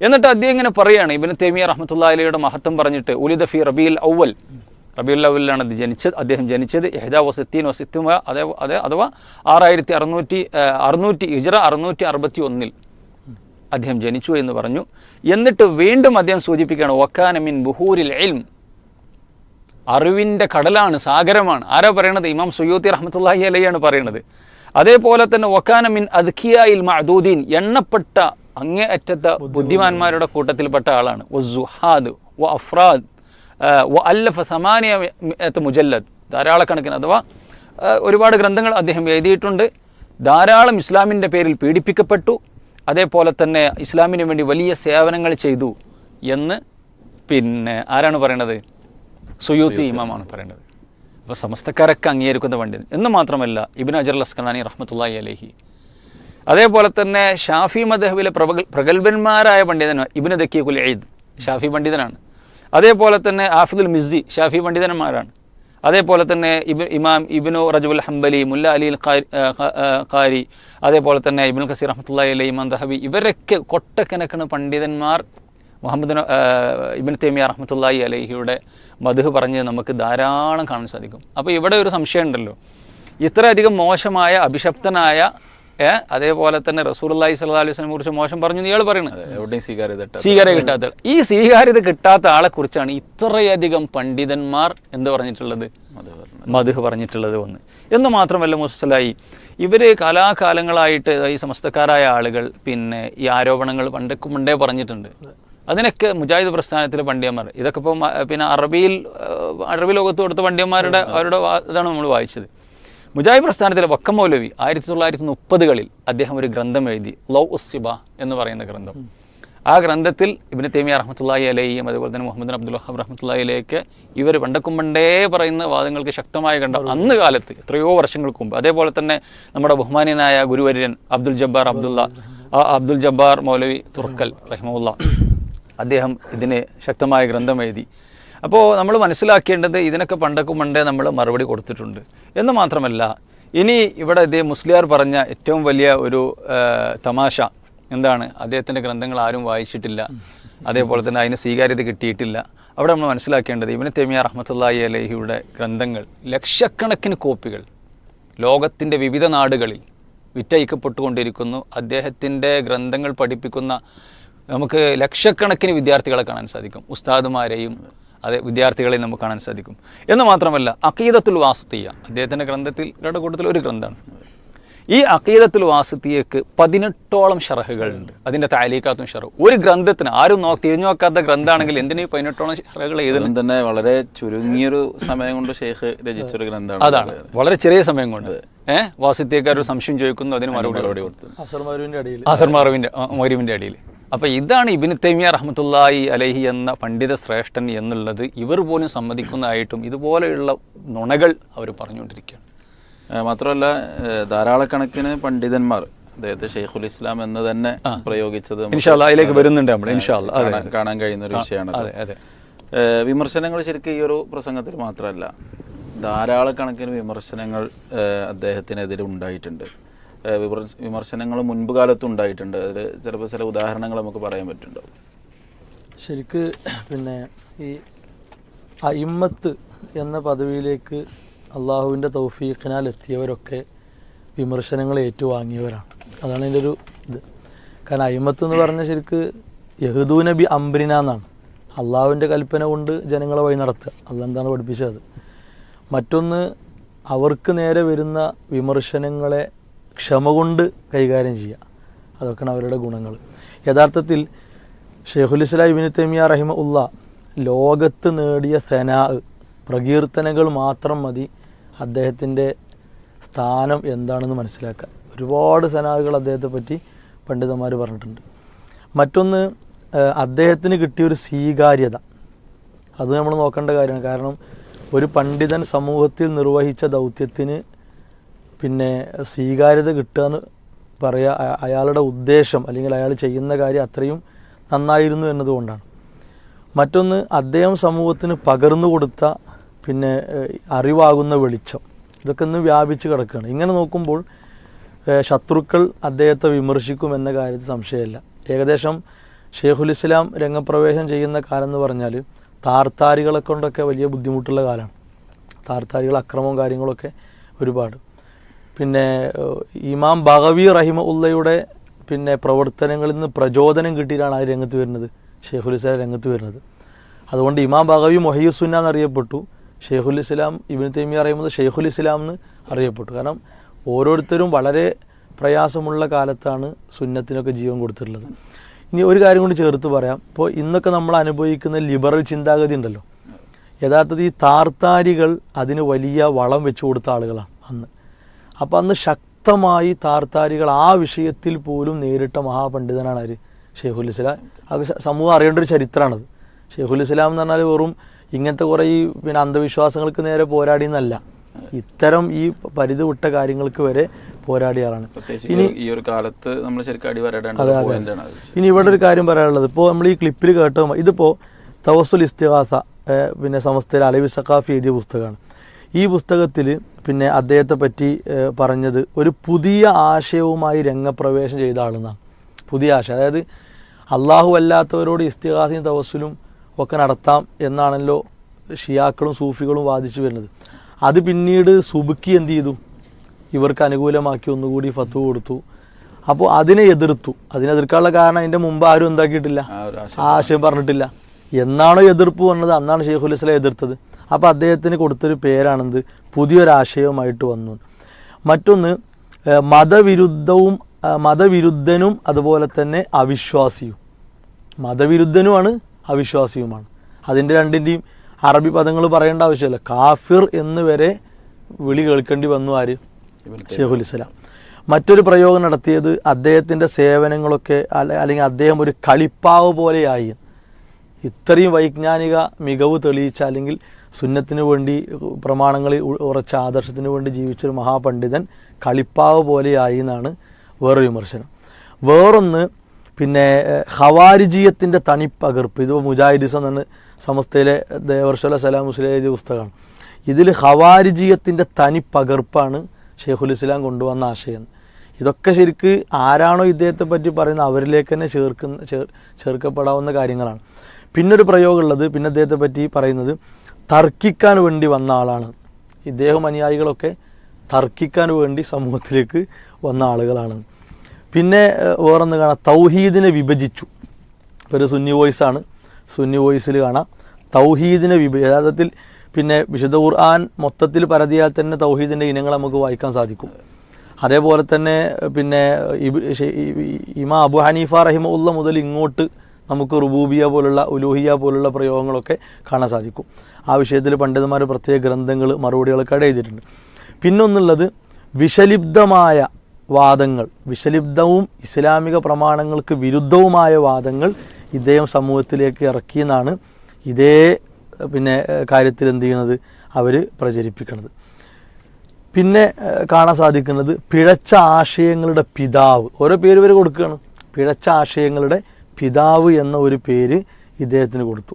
എന്നിട്ട് അദ്ദേഹം ഇങ്ങനെ പറയുകയാണ് ഇബിന് തേമിയ റഹ്മത്തുള്ള അലിയുടെ മഹത്വം പറഞ്ഞിട്ട് ഉലിദ ഫി റബീൽ ഔവൽ. റബീൽ അവലിലാണ് അത് ജനിച്ചത്. അദ്ദേഹം ജനിച്ചത് എഹ്ദ വസത്തീൻ വസിത്തുമ അതേ അതേ അഥവാ ആറായിരത്തി അറുന്നൂറ്റി അറുന്നൂറ്റി ഇജറ അറുന്നൂറ്റി അറുപത്തി ഒന്നിൽ അദ്ദേഹം ജനിച്ചു എന്ന് പറഞ്ഞു. എന്നിട്ട് വീണ്ടും അദ്ദേഹം സൂചിപ്പിക്കുകയാണ് ഒക്കാനമിൻ ബുഹൂരിൽ എൽം അറിവിന്റെ കടലാണ് സാഗരമാണ്. ആരാ പറയണത്? ഇമാം സുയൂത്തി റഹ്മത്തുള്ളാഹി അലയാണ് പറയണത്. അതേപോലെ തന്നെ ഒക്കാനമിൻ അദ്ഖിയായിൽ മഅദൂദീൻ. എണ്ണപ്പെട്ട അങ്ങേ അറ്റത്ത ബുദ്ധിമാന്മാരുടെ കൂട്ടത്തിൽപ്പെട്ട ആളാണ്. വ സുഹാദ് വ അഫ്രാദ്. അല്ലഫ സമാനിയ മുജല്ലദ് ധാരാളക്കണക്കിന് അഥവാ ഒരുപാട് ഗ്രന്ഥങ്ങൾ അദ്ദേഹം എഴുതിയിട്ടുണ്ട്. ധാരാളം ഇസ്ലാമിന്റെ പേരിൽ പീഡിപ്പിക്കപ്പെട്ടു. അതേപോലെ തന്നെ ഇസ്ലാമിന് വേണ്ടി വലിയ സേവനങ്ങൾ ചെയ്തു എന്ന് പിന്നെ ആരാണ് പറയണത്? സുയൂത്തി ഇമാമാണ് പറയുന്നത് അപ്പോൾ സമസ്തക്കാരൊക്കെ അംഗീകരിക്കുന്ന പണ്ഡിതൻ. എന്ന് മാത്രമല്ല ഇബിൻ അജർ അസ്കനാനി റഹ്മത്തുള്ളി അലഹി. അതേപോലെ തന്നെ ഷാഫി മദഹബിലെ പ്രഗൽ പ്രഗത്ഭന്മാരായ പണ്ഡിതൻ ഇബിന് ദക്കീഖുൽ ഈദ് ഷാഫി പണ്ഡിതനാണ്. അതേപോലെ തന്നെ ആഫിദുൽ മിസ്സി ഷാഫി പണ്ഡിതന്മാരാണ്. അതേപോലെ തന്നെ ഇബ് ഇമാം ഇബിനു റജബുൽ ഹംബലി മുല്ല അലി ഖാരി അതേപോലെ തന്നെ ഇബിൻ ഖസീർ റഹ്മത്തുള്ള അലി ഇമാം ദഹബി ഇവരൊക്കെ കൊട്ടക്കണക്കിന് പണ്ഡിതന്മാർ. മുഹമ്മദ് ഇബിൻ തേമിയ റഹ്മത്തുള്ളാഹി അലഹിയുടെ മധു പറഞ്ഞ് നമുക്ക് ധാരാളം കാണാൻ സാധിക്കും. അപ്പോൾ ഇവിടെ ഒരു സംശയം ഉണ്ടല്ലോ ഇത്രയധികം മോശമായ അഭിശപ്തനായ അതേപോലെ തന്നെ റസൂർല്ലാഹി സ്വല്ലാ അലൈഹി വസല്ലമയെ കുറിച്ച് മോശം പറഞ്ഞു ഇയാൾ പറയുന്നത് സ്വീകാര്യ കിട്ടാത്ത ഈ സ്വീകാര്യത കിട്ടാത്ത ആളെ കുറിച്ചാണ് ഇത്രയധികം പണ്ഡിതന്മാർ എന്ത് പറഞ്ഞിട്ടുള്ളത്. മധു പറഞ്ഞിട്ടുള്ളത് ഒന്ന്. എന്ന് മാത്രമല്ല മുസ്ലായി ഇവർ കാലാകാലങ്ങളായിട്ട് ഈ സമസ്തക്കാരായ ആളുകൾ പിന്നെ ഈ ആരോപണങ്ങൾ പണ്ടൊക്കെ മുണ്ടേ പറഞ്ഞിട്ടുണ്ട്. അതിനൊക്കെ മുജാഹിദ് പ്രസ്ഥാനത്തിലെ പണ്ഡിയന്മാർ ഇതൊക്കെ ഇപ്പം പിന്നെ അറബിയിൽ അറബി ലോകത്ത് കൊടുത്ത പണ്ഡിയന്മാരുടെ അവരുടെ ഇതാണ് നമ്മൾ വായിച്ചത്. മുജാഹിദ് പ്രസ്ഥാനത്തിലെ വക്കം മൗലവി ആയിരത്തി തൊള്ളായിരത്തി മുപ്പതുകളിൽ അദ്ദേഹം ഒരു ഗ്രന്ഥം എഴുതി ലൗ ഉസ്സിബ എന്ന് പറയുന്ന ഗ്രന്ഥം. ആ ഗ്രന്ഥത്തിൽ ഇബിന് തേമിയ റഹ്മത്തുള്ളാഹി അലയും അതുപോലെ തന്നെ മുഹമ്മദ് അബ്ദുൽ വഹാബ് റഹ്മത്തുള്ളാഹി അലഹിയൊക്കെ ഇവർ വണ്ടക്കുമ്പണ്ടേ പറയുന്ന വാദങ്ങൾക്ക് ശക്തമായ കണ്ട. അന്ന് കാലത്ത് എത്രയോ വർഷങ്ങൾക്ക് മുമ്പ് അതേപോലെ തന്നെ നമ്മുടെ ബഹുമാനിയനായ ഗുരുവര്യൻ അബ്ദുൽ ജബ്ബാർ അബ്ദുള്ള ആ അബ്ദുൽ ജബ്ബാർ മൗലവി തുറക്കൽ റഹിമുള്ള അദ്ദേഹം ഇതിന് ശക്തമായ ഗ്രന്ഥം എഴുതി. അപ്പോൾ നമ്മൾ മനസ്സിലാക്കേണ്ടത് ഇതിനൊക്കെ പണ്ടൊക്കെ മുണ്ടേ നമ്മൾ മറുപടി കൊടുത്തിട്ടുണ്ട്. എന്ന് മാത്രമല്ല ഇനി ഇവിടെ ഇതേ മുസ്ലിയാർ പറഞ്ഞ ഏറ്റവും വലിയ ഒരു തമാശ എന്താണ്? അദ്ദേഹത്തിന്റെ ഗ്രന്ഥങ്ങൾ ആരും വായിച്ചിട്ടില്ല. അതേപോലെ തന്നെ അതിന് സ്വീകാര്യത കിട്ടിയിട്ടില്ല. അവിടെ നമ്മൾ മനസ്സിലാക്കേണ്ടത് ഇവന് തെമിയ റഹ്മത്തുള്ളാഹി അലഹിയുടെ ഗ്രന്ഥങ്ങൾ ലക്ഷക്കണക്കിന് കോപ്പികൾ ലോകത്തിന്റെ വിവിധ നാടുകളിൽ വിറ്റയക്കപ്പെട്ടുകൊണ്ടിരിക്കുന്നു അദ്ദേഹത്തിന്റെ ഗ്രന്ഥങ്ങൾ പഠിപ്പിക്കുന്ന നമുക്ക് ലക്ഷക്കണക്കിന് വിദ്യാർത്ഥികളെ കാണാൻ സാധിക്കും. ഉസ്താദുമാരെയും അതെ വിദ്യാർത്ഥികളെ നമുക്ക് കാണാൻ സാധിക്കും. എന്ന് മാത്രമല്ല അക്കീദത്തുൽ വാസ്തിയ അദ്ദേഹത്തിന്റെ ഗ്രന്ഥത്തിൽ രണ്ട് കൂട്ടത്തിൽ ഒരു ഗ്രന്ഥമാണ്. ഈ അക്കീദത്തുൽ വാസുത്തിയക്ക് പതിനെട്ടോളം ഷറഹുകളുണ്ട് അതിന്റെ താലീക്കാത്തും ഷറഹ് ഒരു ഗ്രന്ഥത്തിന് ആരും നോക്കി തിരിഞ്ഞു നോക്കാത്ത ഗ്രന്ഥമാണെങ്കിൽ എന്തിനീ പതിനെട്ടോളം ഷറഹുകൾ എഴുതുന്നത് തന്നെ വളരെ ചുരുങ്ങിയൊരു സമയം കൊണ്ട് ഷെയ്ഖ് രചിച്ചൊരു ഗ്രന്ഥമാണ്. അതാണ്. വളരെ ചെറിയ സമയം കൊണ്ട്. ഏഹ് വാസുത്തിയക്കാർ ഒരു സംശയം ചോദിക്കുന്നു അതിന് മറുപടി കൊടുത്തു. അസർമാരുവിന്റെ അടിയിൽ. അസർ മാറുവിന്റെ മൗര്യവിന്റെ അടിയിൽ. അപ്പോൾ ഇതാണ് ഇബിന് തൈമിയ റഹമത്തുല്ലായി അലഹി എന്ന പണ്ഡിത ശ്രേഷ്ഠൻ എന്നുള്ളത്. ഇവർ പോലും സമ്മതിക്കുന്നതായിട്ടും ഇതുപോലെയുള്ള നുണകൾ അവർ പറഞ്ഞുകൊണ്ടിരിക്കുകയാണ്. മാത്രമല്ല ധാരാളക്കണക്കിന് പണ്ഡിതന്മാർ അദ്ദേഹത്തെ ഷെയ്ഖുൽ ഇസ്ലാം എന്ന് തന്നെ പ്രയോഗിച്ചത് അതിലേക്ക് വരുന്നുണ്ട് നമ്മൾ കാണാൻ- കഴിയുന്ന ഒരു വിഷയമാണ് വിമർശനങ്ങൾ ശരിക്കും ഈ ഒരു പ്രസംഗത്തിൽ മാത്രമല്ല ധാരാളക്കണക്കിന് വിമർശനങ്ങൾ അദ്ദേഹത്തിനെതിരെ ഉണ്ടായിട്ടുണ്ട്. വിമർശനങ്ങൾ മുൻപ് കാലത്തും ഉണ്ടായിട്ടുണ്ട്. അതിൽ ചിലപ്പോൾ ചില ഉദാഹരണങ്ങൾ നമുക്ക് പറയാൻ പറ്റുന്നുണ്ടോ ശരിക്ക് പിന്നെ ഈ അയിമ്മത്ത് എന്ന പദവിയിലേക്ക് അള്ളാഹുവിന്റെ തൗഫീഖിനാൽ എത്തിയവരൊക്കെ വിമർശനങ്ങൾ ഏറ്റുവാങ്ങിയവരാണ്. അതാണ് എന്റെ ഒരു ഇത്. കാരണം അയിമത്ത് എന്ന് പറഞ്ഞാൽ ശരിക്ക് യഹദൂ നബി അംബ്രിന എന്നാണ്. അള്ളാഹുവിന്റെ കൽപ്പന കൊണ്ട് ജനങ്ങളെ വഴി നടത്തുക. അല്ല എന്താണ് പഠിപ്പിച്ചത്? മറ്റൊന്ന് അവർക്ക് നേരെ വരുന്ന വിമർശനങ്ങളെ ക്ഷമ കൊണ്ട് കൈകാര്യം ചെയ്യുക. അതൊക്കെയാണ് അവരുടെ ഗുണങ്ങൾ. യഥാർത്ഥത്തിൽ ഷെയ്ഖുലിസ്ലാം ഇബിന് തൈമിയ റഹിമ ഉള്ള ലോകത്ത് നേടിയ സെനാ പ്രകീർത്തനകൾ മാത്രം മതി അദ്ദേഹത്തിന്റെ സ്ഥാനം എന്താണെന്ന് മനസ്സിലാക്കാൻ. ഒരുപാട് സെനാകൾ അദ്ദേഹത്തെ പറ്റി പണ്ഡിതന്മാർ പറഞ്ഞിട്ടുണ്ട്. മറ്റൊന്ന് അദ്ദേഹത്തിന് കിട്ടിയൊരു സ്വീകാര്യത. അത് നമ്മൾ നോക്കേണ്ട കാര്യമാണ്. കാരണം ഒരു പണ്ഡിതൻ സമൂഹത്തിൽ നിർവഹിച്ച ദൗത്യത്തിന് പിന്നെ സ്വീകാര്യത കിട്ടുക എന്ന് പറയുക അയാളുടെ ഉദ്ദേശം അല്ലെങ്കിൽ അയാൾ ചെയ്യുന്ന കാര്യം അത്രയും നന്നായിരുന്നു എന്നതുകൊണ്ടാണ്. മറ്റൊന്ന് അദ്ദേഹം സമൂഹത്തിന് പകർന്നു കൊടുത്ത പിന്നെ അറിവാകുന്ന വെളിച്ചം. ഇതൊക്കെ ഇന്ന് വ്യാപിച്ച് കിടക്കുകയാണ്. ഇങ്ങനെ നോക്കുമ്പോൾ ശത്രുക്കൾ അദ്ദേഹത്തെ വിമർശിക്കും എന്ന കാര്യത്തിൽ സംശയമില്ല. ഏകദേശം ഷെയ്ഖുൽ ഇസ്ലാം രംഗപ്രവേശം ചെയ്യുന്ന കാലം എന്ന് പറഞ്ഞാൽ താർത്താരികളെ കൊണ്ടൊക്കെ വലിയ ബുദ്ധിമുട്ടുള്ള കാലമാണ്. താർത്താരികൾ അക്രമവും കാര്യങ്ങളൊക്കെ ഒരുപാട്. പിന്നെ ഇമാം ബഹവി റഹിമ ഉള്ളയുടെ പിന്നെ പ്രവർത്തനങ്ങളിൽ നിന്ന് പ്രചോദനം കിട്ടിയിട്ടാണ് ആ രംഗത്ത് വരുന്നത് ഷെയ്ഖുൽ ഇസ്ലാം രംഗത്ത് വരുന്നത്. അതുകൊണ്ട് ഇമാം ബഹവി മൊഹീസുന്ന എന്നറിയപ്പെട്ടു. ഷെയ്ഖുൽ ഇസ്ലാം ഇബിൻ തൈമിയ അറിയുന്നത് ഷെയ്ഖുൽ ഇസ്ലാം എന്ന് അറിയപ്പെട്ടു. കാരണം ഓരോരുത്തരും വളരെ പ്രയാസമുള്ള കാലത്താണ് സുന്നത്തിനൊക്കെ ജീവൻ കൊടുത്തിട്ടുള്ളത്. ഇനി ഒരു കാര്യം കൂടി ചേർത്ത് പറയാം. ഇപ്പോൾ ഇന്നൊക്കെ നമ്മൾ അനുഭവിക്കുന്ന ലിബറൽ ചിന്താഗതി ഉണ്ടല്ലോ. യഥാർത്ഥത്തിൽ ഈ താർത്താരികൾ അതിന് വലിയ വളം വെച്ചു കൊടുത്ത ആളുകളാണ് അന്ന്. അപ്പോൾ അന്ന് ശക്തമായി താർത്താരികൾ ആ വിഷയത്തിൽ പോലും നേരിട്ട മഹാപണ്ഡിതനാണ് ആര്? ഷെയ്ഖുൽ ഇസ്ലാം. അത് സമൂഹം അറിയേണ്ട ഒരു ചരിത്രമാണത് ഷെയ്ഖുൽ ഇസ്ലാം എന്ന് പറഞ്ഞാൽ വെറും ഇങ്ങനത്തെ കുറേ ഈ പിന്നെ അന്ധവിശ്വാസങ്ങൾക്ക് നേരെ പോരാടിയെന്നല്ല. ഇത്തരം ഈ പരിധി വിട്ട കാര്യങ്ങൾക്ക് വരെ പോരാടിയ ഇനി ഈ ഒരു- കാലത്ത് നമ്മൾ ശരിക്കും അടിവരേണ്ട. ഇനി ഇവിടെ ഒരു കാര്യം പറയാനുള്ളത്. ഇപ്പോൾ നമ്മൾ ഈ ക്ലിപ്പിൽ കേട്ടോ ഇതിപ്പോൾ തവസുൽ ഇസ്തിഹാസ പിന്നെ സമസ്തയിൽ അലവി സഖാഫി എഴുതിയ പുസ്തകമാണ്. ഈ പുസ്തകത്തിൽ പിന്നെ അദ്ദേഹത്തെ പറ്റി പറഞ്ഞത് ഒരു പുതിയ ആശയവുമായി രംഗപ്രവേശം ചെയ്ത ആളെന്നാണ്. പുതിയ ആശയം. അതായത് അള്ളാഹു അല്ലാത്തവരോട് ഇസ്തിഹാസിയും തവസ്സിലും ഒക്കെ നടത്താം എന്നാണല്ലോ ഷിയാക്കളും സൂഫികളും വാദിച്ചു വരുന്നത്. അത് പിന്നീട് സുബുക്കി എന്ത് ചെയ്തു? ഇവർക്ക് അനുകൂലമാക്കി ഒന്നുകൂടി ഫത്തു കൊടുത്തു. അപ്പോൾ അതിനെ എതിർത്തു. അതിനെ എതിർക്കാനുള്ള കാരണം അതിന്റെ മുമ്പ് ആരും എന്താക്കിയിട്ടില്ല? ആശയം പറഞ്ഞിട്ടില്ല. എന്നാണോ എതിർപ്പ് വന്നത്? അന്നാണ് ഷെയ്ഖുൽ ഇസ്ലാം എതിർത്തത്. അപ്പോൾ അദ്ദേഹത്തിന് കൊടുത്തൊരു പേരാണെന്ത്? പുതിയൊരാശയവുമായിട്ട് വന്നു. മറ്റൊന്ന് മതവിരുദ്ധവും മതവിരുദ്ധനും അതുപോലെ തന്നെ അവിശ്വാസിയും. മതവിരുദ്ധനുമാണ് അവിശ്വാസിയുമാണ്. അതിന്റെ രണ്ടിന്റെയും അറബി പദങ്ങൾ പറയേണ്ട ആവശ്യമില്ല. കാഫിർ എന്ന് വരെ വിളി കേൾക്കേണ്ടി വന്നു ആര്? ഷെയ്ഖുൽ ഇസ്ലാം. മറ്റൊരു പ്രയോഗം നടത്തിയത് അദ്ദേഹത്തിന്റെ സേവനങ്ങളൊക്കെ അല്ല- അല്ലെങ്കിൽ അദ്ദേഹം ഒരു കളിപ്പാവ് പോലെയായി. ഇത്രയും വൈജ്ഞാനിക മികവ് തെളിയിച്ച അല്ലെങ്കിൽ സുന്നത്തിന് വേണ്ടി പ്രമാണങ്ങളിൽ ഉറച്ച ആദർശത്തിന് വേണ്ടി ജീവിച്ചൊരു മഹാപണ്ഡിതൻ കളിപ്പാവ് പോലെയായി എന്നാണ് വേറൊരു വിമർശനം. വേറൊന്ന് പിന്നെ ഹവാരിജീയത്തിന്റെ തണിപ്പകർപ്പ് ഇത് മുജാഹിദിസം എന്നാണ് സമസ്തയിലെ ദേവർഷല സലാം മുസ്ലിം എഴുതിയ പുസ്തകമാണ്. ഇതിൽ ഹവാരിജീയത്തിന്റെ തനിപ്പകർപ്പാണ് ഷെയ്ഖുൽ ഇസ്ലാം കൊണ്ടുവന്ന ആശയം. ഇതൊക്കെ ശരിക്ക് ആരാണോ ഇദ്ദേഹത്തെ പറ്റി പറയുന്നത് അവരിലേക്ക് തന്നെ ചേർക്കുന്ന ചേർ ചേർക്കപ്പെടാവുന്ന കാര്യങ്ങളാണ്. പിന്നൊരു പ്രയോഗമുള്ളത് പിന്നെ അദ്ദേഹത്തെ പറ്റി പറയുന്നത് തർക്കിക്കാൻ വേണ്ടി വന്ന ആളാണ്. ഇദ്ദേഹം അനുയായികളൊക്കെ തർക്കിക്കാൻ വേണ്ടി സമൂഹത്തിലേക്ക് വന്ന ആളുകളാണ്. പിന്നെ വേറൊന്ന് കാണാം. തൗഹീദിനെ വിഭജിച്ചു. ഇപ്പോൾ ഒരു സുന്നി വോയിസാണ് സുന്നി വോയിസിൽ കാണാം. തൗഹീദിനെ വിഭ യഥാർത്ഥത്തിൽ പിന്നെ വിശുദ്ധ ഖുർആൻ മൊത്തത്തിൽ പരതിയാൽ തന്നെ തൗഹീദിന്റെ ഇനങ്ങൾ നമുക്ക് വായിക്കാൻ സാധിക്കും. അതേപോലെ തന്നെ പിന്നെ ഇമാ അബു ഹനീഫ റഹിമുള്ള മുതൽ ഇങ്ങോട്ട് നമുക്ക് റുബൂബിയ പോലുള്ള ഉലൂഹിയ പോലുള്ള പ്രയോഗങ്ങളൊക്കെ കാണാൻ സാധിക്കും. ആ വിഷയത്തിൽ പണ്ഡിതന്മാർ പ്രത്യേക ഗ്രന്ഥങ്ങൾ മറുപടികളൊക്കെ എഴുതിയിട്ടുണ്ട് പിന്നൊന്നുള്ളത് വിഷലിപ്തമായ വാദങ്ങൾ വിഷലിപ്തവും ഇസ്ലാമിക പ്രമാണങ്ങൾക്ക് വിരുദ്ധവുമായ വാദങ്ങൾ ഇദ്ദേഹം സമൂഹത്തിലേക്ക് ഇറക്കിയെന്നാണ് ഇതേ പിന്നെ കാര്യത്തിൽ എന്ത് ചെയ്യുന്നത്? അവർ പ്രചരിപ്പിക്കുന്നത് പിന്നെ കാണാൻ സാധിക്കുന്നത് പിഴച്ച ആശയങ്ങളുടെ പിതാവ്. ഓരോ പേര് വരെ കൊടുക്കുകയാണ്. പിഴച്ച ആശയങ്ങളുടെ പിതാവ് എന്ന ഒരു പേര് ഇദ്ദേഹത്തിന് കൊടുത്തു.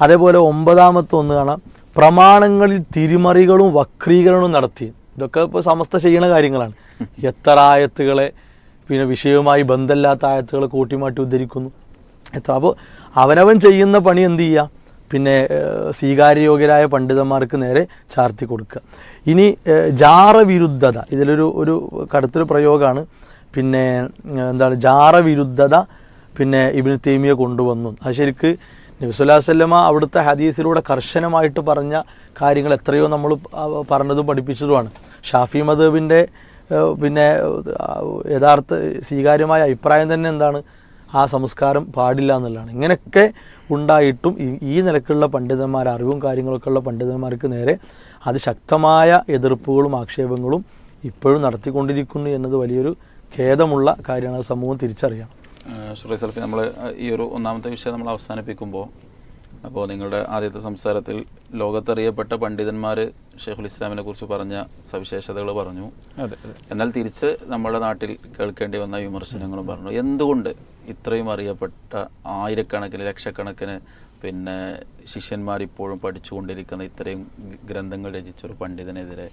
അതേപോലെ ഒമ്പതാമത്തെ ഒന്ന് കാണാം. പ്രമാണങ്ങളിൽ തിരിമറികളും വക്രീകരണവും നടത്തി. ഇതൊക്കെ ഇപ്പോൾ സമസ്ത ചെയ്യുന്ന കാര്യങ്ങളാണ്. എത്ര ആയത്തുകളെ പിന്നെ വിഷയവുമായി ബന്ധമില്ലാത്ത ആയത്തുകളെ കൂട്ടിമാറ്റി ഉദ്ധരിക്കുന്നു. എത്ര അപ്പോൾ അവനവൻ ചെയ്യുന്ന പണി എന്ത് ചെയ്യുക പിന്നെ സ്വീകാര്യയോഗ്യരായ പണ്ഡിതന്മാർക്ക് നേരെ ചാർത്തി കൊടുക്കുക. ഇനി ജാറവിരുദ്ധത. ഇതിലൊരു ഒരു കടുത്തൊരു പ്രയോഗമാണ്. പിന്നെ എന്താണ്? ജാറവിരുദ്ധത പിന്നെ ഇബിന് തൈമിയെ കൊണ്ടുവന്നു. അത് ശരിക്ക് നബിസുല്ലാസ്ലമ അവിടുത്തെ ഹദീസിലൂടെ കർശനമായിട്ട് പറഞ്ഞ കാര്യങ്ങൾ എത്രയോ നമ്മൾ പറഞ്ഞതും പഠിപ്പിച്ചതുമാണ്. ഷാഫി മദബിന്റെ പിന്നെ യഥാർത്ഥ സ്വീകാര്യമായ അഭിപ്രായം തന്നെ എന്താണ്? ആ സംസ്കാരം പാടില്ല എന്നുള്ളതാണ്. ഇങ്ങനെയൊക്കെ ഉണ്ടായിട്ടും ഈ നിലക്കുള്ള പണ്ഡിതന്മാർ അറിവും കാര്യങ്ങളൊക്കെ ഉള്ള പണ്ഡിതന്മാർക്ക് നേരെ അത് ശക്തമായ എതിർപ്പുകളും ആക്ഷേപങ്ങളും ഇപ്പോഴും നടത്തിക്കൊണ്ടിരിക്കുന്നു എന്നത് വലിയൊരു ഖേദമുള്ള കാര്യമാണ്. സമൂഹം തിരിച്ചറിയണം. ഷുറൈ സൽഫി നമ്മൾ ഈ ഒരു ഒന്നാമത്തെ വിഷയം നമ്മൾ അവസാനിപ്പിക്കുമ്പോൾ അപ്പോൾ നിങ്ങളുടെ ആദ്യത്തെ സംസാരത്തിൽ ലോകത്തറിയപ്പെട്ട പണ്ഡിതന്മാർ ഷെയ്ഖുൽ ഇസ്ലാമിനെ കുറിച്ച് പറഞ്ഞ സവിശേഷതകൾ പറഞ്ഞു. അതെ എന്നാൽ തിരിച്ച് നമ്മുടെ നാട്ടിൽ കേൾക്കേണ്ടി വന്ന വിമർശനങ്ങളും പറഞ്ഞു. എന്തുകൊണ്ട് ഇത്രയും അറിയപ്പെട്ട ആയിരക്കണക്കിന് ലക്ഷക്കണക്കിന് പിന്നെ ശിഷ്യന്മാരിപ്പോഴും പഠിച്ചുകൊണ്ടിരിക്കുന്ന ഇത്രയും ഗ്രന്ഥങ്ങൾ രചിച്ച ഒരു പണ്ഡിതനെതിരെ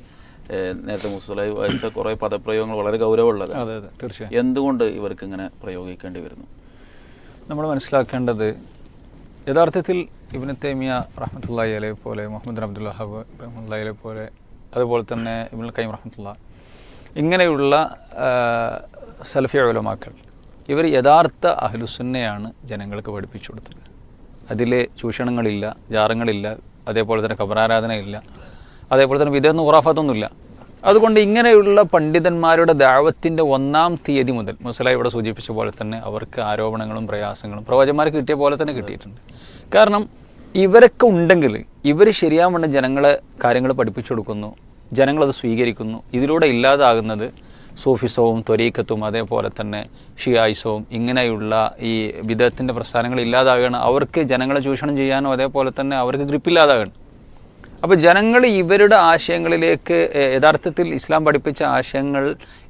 നേരത്തെ മുസ്ലായി വായിച്ച കുറേ പദപ്രയോഗങ്ങൾ വളരെ ഗൗരവമുള്ളത്. അതെ അതെ തീർച്ചയായും. എന്തുകൊണ്ട് ഇവർക്ക് ഇങ്ങനെ പ്രയോഗിക്കേണ്ടി വരുന്നു? നമ്മൾ മനസ്സിലാക്കേണ്ടത് യഥാർത്ഥത്തിൽ ഇബിന് തേമിയ റഹ്മത്തുള്ളി അലെ പോലെ മുഹമ്മദ് അബ്ദുൽ വഹാബ് അലെ പോലെ അതുപോലെ തന്നെ ഇബിൻ കൈം റഹ്മത്തുള്ള ഇങ്ങനെയുള്ള സെൽഫി അവലമാക്കൾ ഉലമാക്കൾ ഇവർ യഥാർത്ഥ അഹ്ലുസുന്നയാണ് ജനങ്ങൾക്ക് പഠിപ്പിച്ചു കൊടുത്തത്. അതിൽ ചൂഷണങ്ങളില്ല ജാറങ്ങളില്ല അതേപോലെ തന്നെ ഖബറാരാധനയില്ല. അതേപോലെ തന്നെ വിധേന്ന് ഉറാഫത്തൊന്നുമില്ല അതുകൊണ്ട് ഇങ്ങനെയുള്ള പണ്ഡിതന്മാരുടെ ദാവത്തിന്റെ ഒന്നാം തീയതി മുതൽ മുസല ഇവിടെ സൂചിപ്പിച്ച പോലെ തന്നെ അവർക്ക് ആരോപണങ്ങളും പ്രയാസങ്ങളും പ്രവചന്മാർക്ക് കിട്ടിയ പോലെ തന്നെ കിട്ടിയിട്ടുണ്ട്. കാരണം ഇവരൊക്കെ ഉണ്ടെങ്കിൽ ഇവർ ശരിയാവണ്ണം ജനങ്ങളെ കാര്യങ്ങൾ പഠിപ്പിച്ചു കൊടുക്കുന്നു ജനങ്ങളത് സ്വീകരിക്കുന്നു. ഇതിലൂടെ ഇല്ലാതാകുന്നത് സൂഫിസവും ത്വരീക്കത്തും അതേപോലെ തന്നെ ഷിയായിസവും ഇങ്ങനെയുള്ള ഈ വിധത്തിന്റെ പ്രസ്ഥാനങ്ങൾ ഇല്ലാതാകുകയാണ്. അവർക്ക് ജനങ്ങളെ ചൂഷണം ചെയ്യാനോ അതേപോലെ തന്നെ അവർക്ക് ഗ്രിപ്പില്ലാതാകണം അപ്പോൾ ജനങ്ങൾ ഇവരുടെ ആശയങ്ങളിലേക്ക് യഥാർത്ഥത്തിൽ ഇസ്ലാം പഠിപ്പിച്ച ആശയങ്ങൾ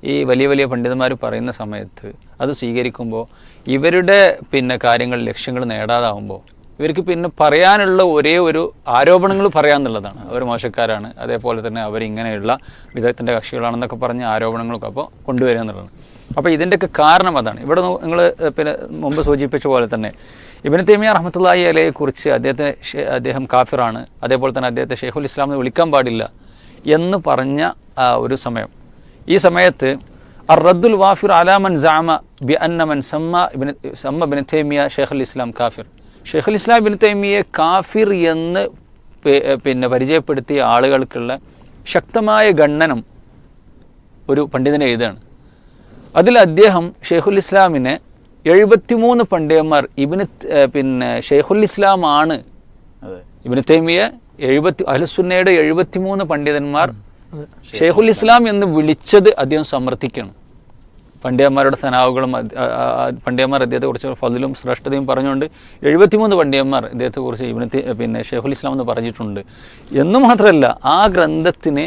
ഈ വലിയ വലിയ പണ്ഡിതന്മാർ പറയുന്ന സമയത്ത് അത് സ്വീകരിക്കുമ്പോൾ ഇവരുടെ പിന്നെ കാര്യങ്ങൾ ലക്ഷ്യങ്ങൾ നേടാതാവുമ്പോൾ ഇവർക്ക് പിന്നെ പറയാനുള്ള ഒരേ ഒരു ആരോപണങ്ങൾ പറയാന്നുള്ളതാണ് അവർ മോശക്കാരാണ്. അതേപോലെ തന്നെ അവരിങ്ങനെയുള്ള വിദഗ്ധന്റെ കക്ഷികളാണെന്നൊക്കെ പറഞ്ഞ് ആരോപണങ്ങളൊക്കെ അപ്പോൾ കൊണ്ടുവരിക എന്നുള്ളതാണ്. അപ്പോൾ ഇതിന്റെയൊക്കെ കാരണം അതാണ്. ഇവിടെ നിങ്ങൾ പിന്നെ മുമ്പ് സൂചിപ്പിച്ച പോലെ തന്നെ ഇബിന് തേമിയ റഹ്മത്തുള്ളാഹി അലയെ കുറിച്ച് അദ്ദേഹത്തെ അദ്ദേഹം കാഫിറാണ്. അതേപോലെ തന്നെ അദ്ദേഹത്തെ ഷെയ്ഖുൽ ഇസ്ലാം എന്ന് വിളിക്കാൻ പാടില്ല എന്ന് പറഞ്ഞ ഒരു സമയം. ഈ സമയത്ത് അറദ്ദുൽ വാഫിർ അലാമൻ ജാമ ബി അന്നമൻ സമ്മ ഇബിന് സമ്മ ബിൻ തേമിയ ഷെയ്ഖുൽ ഇസ്ലാം കാഫിർ. ഷെയ്ഖുൽ ഇസ്ലാം ബിൻ തേമിയെ കാഫിർ എന്ന് പിന്നെ പരിചയപ്പെടുത്തിയ ആളുകൾക്കുള്ള ശക്തമായ ഖണ്ഡനം ഒരു പണ്ഡിതനെ എഴുതുകയാണ്. അതിൽ അദ്ദേഹം ഷെയ്ഖുൽ ഇസ്ലാമിനെ എഴുപത്തിമൂന്ന് പണ്ഡിതന്മാർ ഇബിന് പിന്നെ ഷെയ്ഖുൽ ഇസ്ലാം ആണ്. ഇബിന് തൈമിയ എഴുപത്തി അഹ്ലുസുന്നയുടെ എഴുപത്തിമൂന്ന് പണ്ഡിതന്മാർ ഷെയ്ഖുൽ ഇസ്ലാം എന്ന് വിളിച്ചത് അദ്ദേഹം സമർത്ഥിക്കണം. പണ്ഡിതന്മാരുടെ സനാവുകളും പണ്ഡിതന്മാർ അദ്ദേഹത്തെക്കുറിച്ച് ഫതിലും ശ്രേഷ്ഠതയും പറഞ്ഞുകൊണ്ട് എഴുപത്തിമൂന്ന് പണ്ഡിതന്മാർ ഇദ്ദേഹത്തെക്കുറിച്ച് കുറിച്ച് തി- പിന്നെ ഷെയ്ഖുൽ ഇസ്ലാം എന്ന് പറഞ്ഞിട്ടുണ്ട്. എന്ന് മാത്രമല്ല ആ ഗ്രന്ഥത്തിന്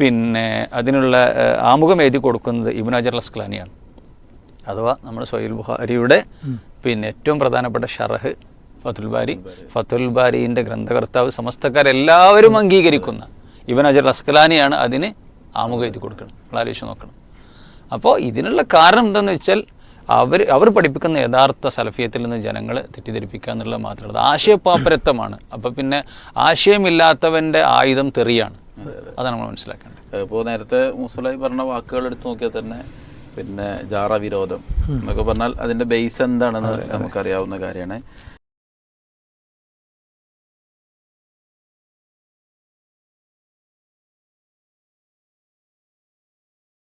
പിന്നെ അതിനുള്ള ആമുഖം എഴുതി കൊടുക്കുന്നത് ഇബിനാജർ അസ്കലാനിയാണ് അഥവാ നമ്മുടെ സൊയിൽ ബുഹാരിയുടെ പിന്നെ ഏറ്റവും പ്രധാനപ്പെട്ട ഷറഹ് ഫത്തുൽ ബാരി. ഫത്തുൽ ബാരിന്റെ ഗ്രന്ഥകർത്താവ് സമസ്തക്കാരെല്ലാവരും അംഗീകരിക്കുന്ന ഇവൻ അജർ അസ്കലാനിയാണ് അതിന് ആമുഖം എഴുതി കൊടുക്കണം നമ്മൾ ആലോചിച്ച് നോക്കണം. അപ്പോൾ ഇതിനുള്ള കാരണം എന്താണെന്ന് വെച്ചാൽ അവർ അവർ പഠിപ്പിക്കുന്ന യഥാർത്ഥ സലഫിയത്തിൽ നിന്ന് ജനങ്ങൾ തെറ്റിദ്ധരിപ്പിക്കുക എന്നുള്ളത് മാത്രമല്ല. ആശയപാപരത്വമാണ്. ആശയപാപ്പരത്വമാണ് അപ്പോൾ പിന്നെ ആശയമില്ലാത്തവന്റെ ആയുധം തെറിയാണ്. അതാണ് നമ്മൾ മനസ്സിലാക്കേണ്ടത്. ഇപ്പോൾ നേരത്തെ മുസലായി പറഞ്ഞ വാക്കുകൾ എടുത്തു നോക്കിയാൽ തന്നെ പിന്നെ ജാറ വിരോധം എന്നൊക്കെ പറഞ്ഞാൽ അതിന്റെ ബേസ് എന്താണെന്ന് നമുക്കറിയാവുന്ന കാര്യമാണ്.